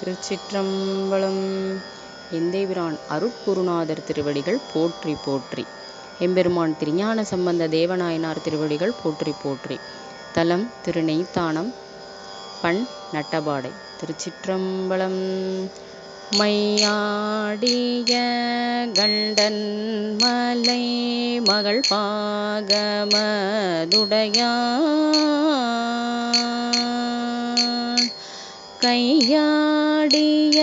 திருச்சிற்றம்பலம். எந்தேபிரான் அருட்குருநாதர் திருவடிகள் போற்றி போற்றி. எம்பெருமான் திருஞான சம்பந்த தேவநாயனார் திருவடிகள் போற்றி போற்றி. தலம் திருநெய்த்தானம் பண் நட்டபாடை. திருச்சிற்றம்பலம். மையாடிய கண்டன் மலை மகள் பாகமதுடையான். ஆடிய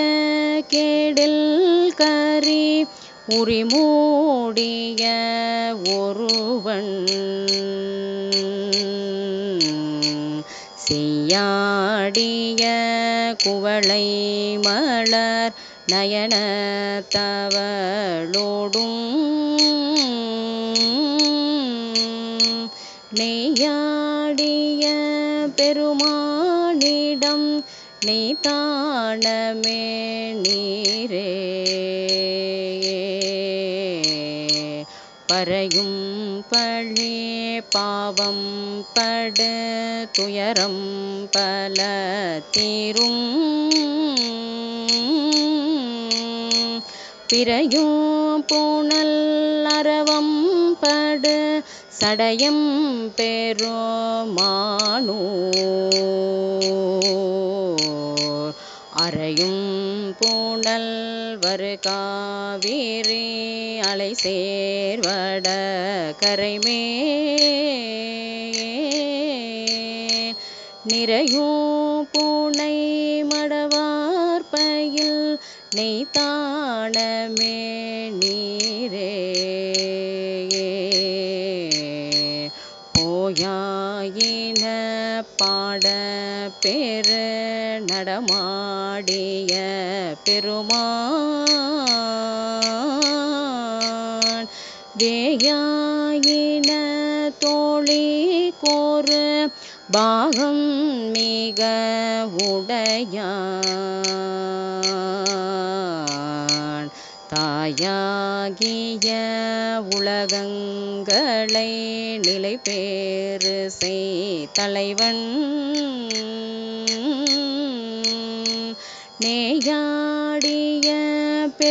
கேடில் கரி உரிமூடிய ஒருவன். செய்யாடிய குவளை மலர் நயனத்தவளோடும் நெய்யாடிய பெருமானிடம் நெய்தானமே நீரே. பறையும் பழி பாவம் படு துயரம் பல தீரும். பிறையும் பூணல் அரவம் படு சடயம் பெருமானூர் அறையும் பூணல் வரு காவிரி அலை சேர்வட கரைமே. நிறையும் பூனை மடவார்பையில் நெய்தானமே நீரே. போயாயின பாட பெரு நடமா பெருமான் தேயாயின தோழி கோரு பாகம் மிக உடையான். தாயாகிய உலகங்களை நிலை பேறு செய் தலைவன்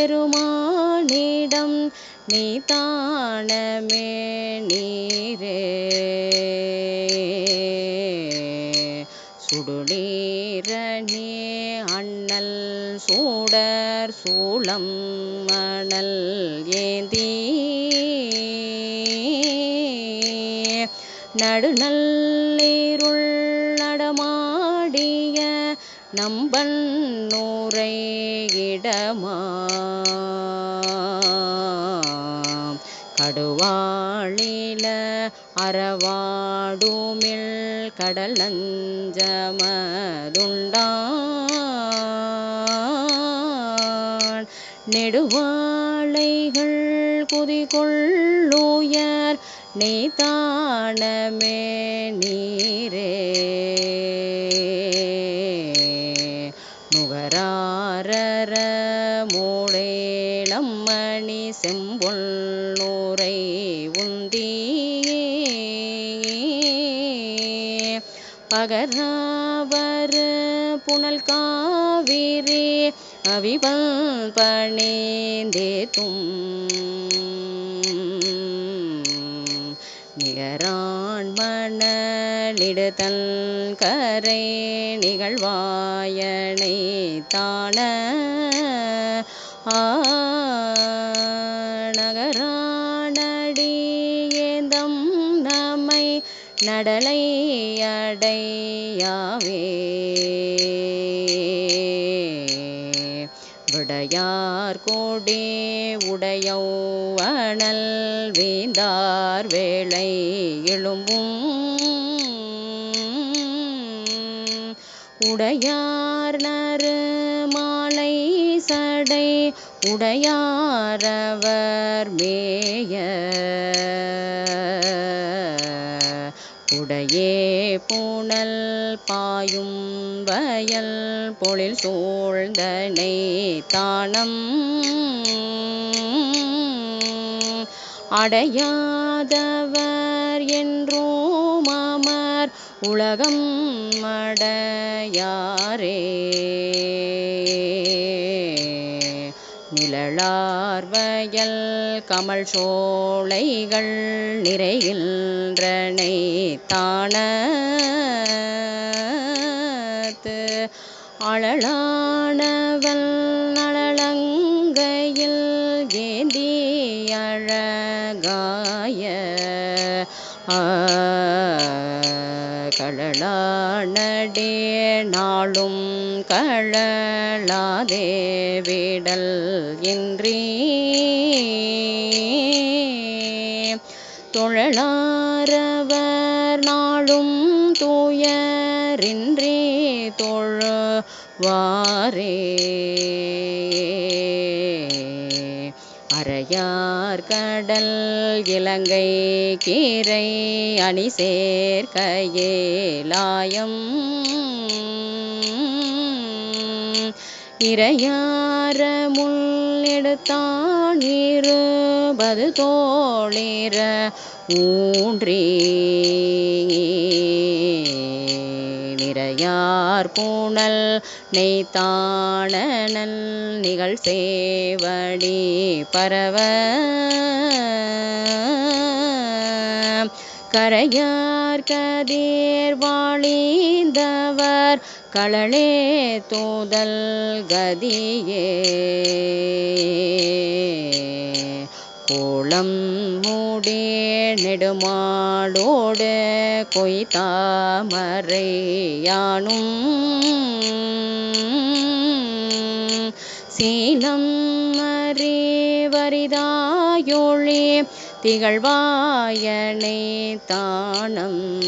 பெருமானிடம் நீதானமே நீரே. சுடுநீரணி அண்ணல் சூடர் சூளம் மணல் ஏந்தி. நடுநல் நம்பன்னூரை இடமா? கடுவாளில அறவாடுமில் கடல் நஞ்சமதுண்டான் நெடுவாளைகள் குதிகொள்ளுயர் நெய்தானமே நீரே? செம்பொல் நூரை உந்தி பகராவர் புனல் காவிரி அவிபல் பணிந்தே தும். நிகரான் மணலிடுதல் கரை நிகழ்வாயனை தான. ஆ நடலை அடையாவே. விடையார் கோடே உடையவனல் வேந்தார் வேளை எழும்பும். உடையார் நறு மாலை சடை உடையாரவர் மேய. உடையே பூனல் பாயும் வயல் பொழில் சூழ்ந்தனை தானம் அடையாதவர் என்றோ மாமர் உலகம் அடையாரே. நிழலா பார்வையல் கமல் சோலைகள் நிறைகின்றனை தானத்து அழலானவள் நலங்கையில் ஏந்தி அழகாய கழலானடே நாளும் கழலாதே விடல் இன்றி தொழலாரவர் நாளும் தூயரின்றி தொழுவாரே. அறையார் கடல் இலங்கை கீரை அணி சேர்க்கையே லாயம் முள் முள்ளெடுத்தான் இருபது தோளிர ஊன்றே. நிறையார் பூணல் நெய்த்தானல் நிகழ் சேவடி பரவ. கரையார் கதீர் வாழிந்தவர் களளே தூதல் கதியே. கோளம் மூடி நெடுமாடோடு கொய்தாமரை யானும். சீலம் அறிவரிதாயொழி திகழ்வாயனே தானம்.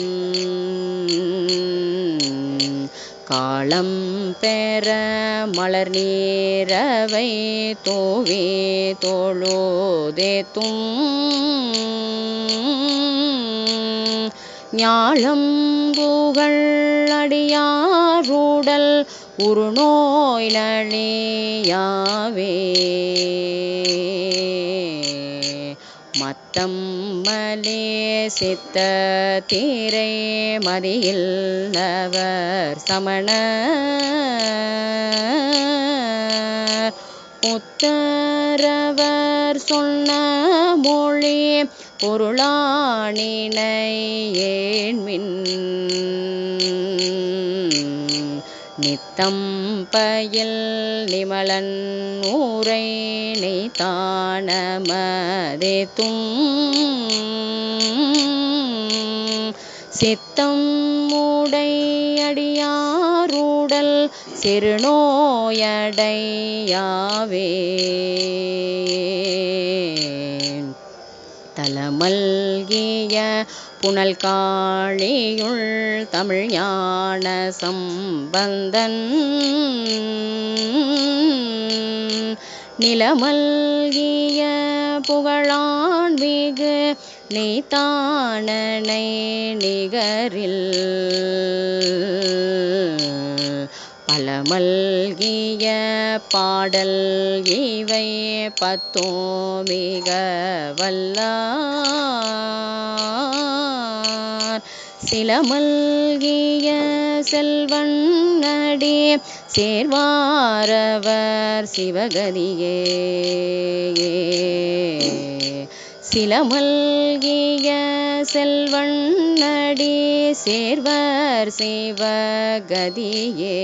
காலம் பெற மலர் நீரவை தோவே தோழோதேத்தும் ஞாழம் புகழ் அடியாரூடல் உருநோய் நழியாவே தம்மலே சித்த தீரை மதியில் நவர் சமண. உத்தரவர் சொன்ன மொழி பொருளானினை ஏன்மின். நித்தம் பயில் நிமலன் ஊரை நெய்தானமதே தும். சித்தம் மூடை அடியாரூடல் சிறுநோயடையாவே. தலமல் புனல் காளியுள் தமிழ் ஞான சம்பந்தன். நிலமல்கிய புகழான் மிகு நீத்தானனை நிகரில். பலமல்கிய பாடல் இவை பத்தோ மிக வல்லா. சிலமல்கிய செல்வன் அடி சேர்வாரவர் சிவகதியே. சிலமல்கிய செல்வன் அடி சேர்வர் சிவகதியே.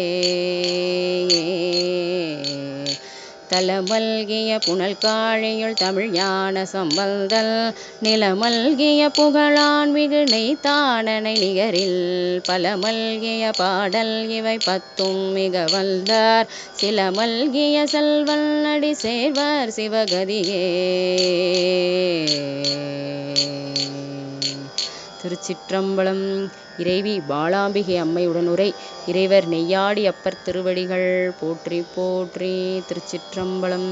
தலமல்கிய புனல் காழியுள் தமிழ் ஞான சம்பந்தல் நிலமல்கிய புகழான் மிகுனை தானனை நிகரில் பலமல்கிய பாடல் இவை பத்தும் மிக வந்தார். சில மல்கிய செல்வன் அடி சேர்வர் சிவகதியே. திருச்சிற்றம்பலம். இறைவி பாலாம்பிகை அம்மையுடன் உரை இறைவர் நெய்யாடி அப்பர் திருவடிகள் போற்றி போற்றி திருச்சிற்றம்பலம்.